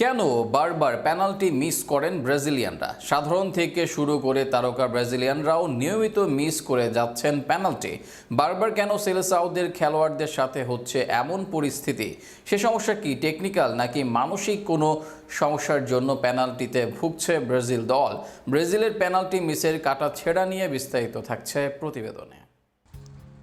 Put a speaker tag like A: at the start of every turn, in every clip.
A: কেন বারবার penalty miss করেন ব্রাজিলিয়ানরা? সাধারণ থেকে শুরু করে তারকা ব্রাজিলিয়ানরাও নিয়মিত মিস করে যাচ্ছেন পেনাল্টি। বারবার কেন সেলেসাউদের খেলোয়াড়দের সাথে হচ্ছে এমন পরিস্থিতি? সে সমস্যা কি টেকনিক্যাল নাকি মানসিক কোনো সমস্যার জন্য পেনাল্টিতে ভুগছে ব্রাজিল দল? ব্রাজিলের পেনাল্টি মিসের কাটা ছেঁড়া নিয়ে বিস্তারিত থাকছে প্রতিবেদনে।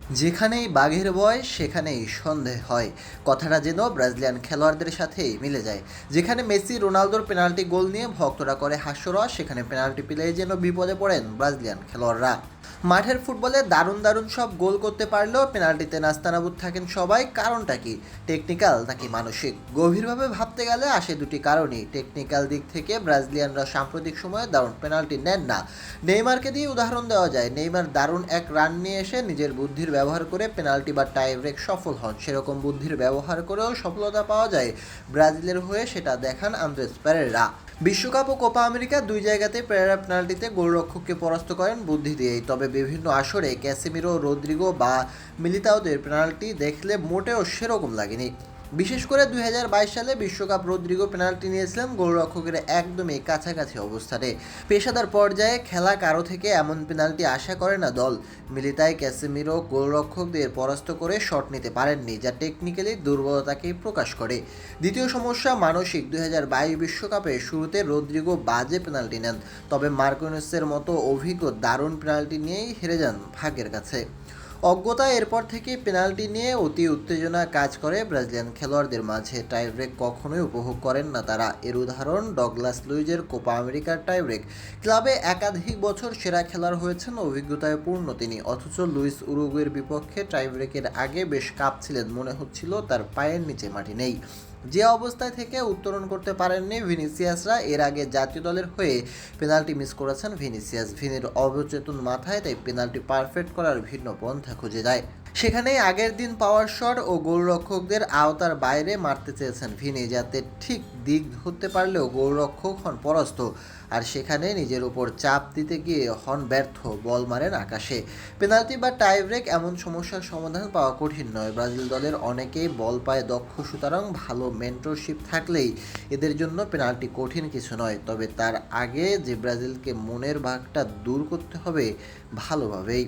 B: যেখানেই বাঘের বয় সেখানেই সন্দেহ হয়। কথাটা যেন ব্রাজিলিয়ান খেলোয়াড়দের সাথেই মিলে যায়। যেখানে মেসি রোনালদোর পেনাল্টি গোল নিয়ে ভক্তরা করে হাস্যরস, সেখানে পেনাল্টি পেলেই যেন বিপদে পড়েন ব্রাজিলিয়ান খেলোয়াড়রা। মাঠের ফুটবলে দারুণ দারুণ সব গোল করতে পারলেও পেনাল্টিতে নাস্তানাবুদ থাকেন সবাই, কারণটা কি? টেকনিক্যাল নাকি মানসিক? গভীরভাবে ভাবতে গেলে আসে দুটি কারণই। টেকনিক্যাল দিক থেকে ব্রাজিলিয়ানরা সাম্প্রতিক সময়ে দারুণ পেনাল্টি নেন না। নেইমারকে দিয়ে উদাহরণ দেওয়া যায়। নেইমার দারুণ এক রান নিয়ে এসে নিজের বুদ্ধির ব্যবহার করে পেনাল্টি বা টাই ব্রেক সফল হন। সেরকম বুদ্ধির ব্যবহার করেও সফলতা পাওয়া যায় ব্রাজিলের হয়ে, সেটা দেখান আন্দ্রেস পেরেরা। বিশ্বকাপ ও কোপা আমেরিকা দুই জায়গাতে প্রেরা পেনাল্টিতে গোলরক্ষককে পরাস্ত করেন বুদ্ধি দিয়েই। তবে বিভিন্ন আসরে ক্যাসেমিরো, রদ্রিগো বা মিলিতাওদের পেনাল্টি দেখলে মোটেও সেরকম লাগেনি। বিশেষ করে দুই হাজার বাইশ সালে বিশ্বকাপ রদ্রিগো পেনাল্টি নিয়েছিলেন গোলরক্ষকের একদমই কাছাকাছি অবস্থানে। পেশাদার পর্যায়ে খেলা কারও থেকে এমন পেনাল্টি আশা করে না দল। মিলিতায় ক্যাসেমিরো গোলরক্ষকদের পরাস্ত করে শট নিতে পারেননি, যা টেকনিক্যালি দুর্বলতাকে প্রকাশ করে। দ্বিতীয় সমস্যা, মানসিক। দুই বিশ্বকাপে শুরুতে রদ্রিগো বাজে পেনাল্টি নেন, তবে মার্কোনেসের মতো অভিজ্ঞ দারুণ পেনাল্টি নিয়েই হেরে যান ভাগ্যের কাছে। অজ্ঞতা এরপর থেকে পেনাল্টি নিয়ে অতি উত্তেজনা কাজ করে ব্রাজিলিয়ান খেলোয়াড়দের মাঝে। টাইব্রেক কখনোই উপভোগ করেন না তারা। এর উদাহরণ, ডগলাস লুইজের কোপা আমেরিকার টাইব্রেক। ক্লাবে একাধিক বছর সেরা খেলোয়াড় হয়েছেন, অভিজ্ঞতায় পূর্ণ তিনি। অথচ লুইস উরুগুয়ের বিপক্ষে টাইব্রেকের আগে বেশ কাঁপছিলেন মনে হচ্ছিল তার পায়ের নিচে মাটি নেই। যে অবস্থায় থেকে উত্তরণ করতে পারেননি ভিনিসিয়াসরা, এর আগে জাতীয় দলের হয়ে পেনাল্টি মিস করেছেন ভিনিসিয়াস। ভিনির অবচেতন মাথায় তাই পেনাল্টি পারফেক্ট করার ভিন্ন পন্থা খুঁজে দেয় সেখানেই আগের দিন পাওয়ার শট ও গোলরক্ষকদের আওতার বাইরে মারতে চেয়েছেন ভিনি, যাতে ঠিক দিক ধরতে পারলেও গোলরক্ষক হন পরাস্ত। আর সেখানে নিজের উপর চাপ দিতে গিয়ে হন ব্যর্থ, বল মারেন আকাশে। পেনাল্টি বা টাই ব্রেক এমন সমস্যার সমাধান পাওয়া কঠিন নয়। ব্রাজিল দলের অনেকেই বল পায় দক্ষ, সুতরাং ভালো মেন্টরশিপ থাকলেই এদের জন্য পেনাল্টি কঠিন কিছু নয়। তবে তার আগে যে ব্রাজিলকে মনের ভাগটা দূর করতে হবে, ভালোভাবেই।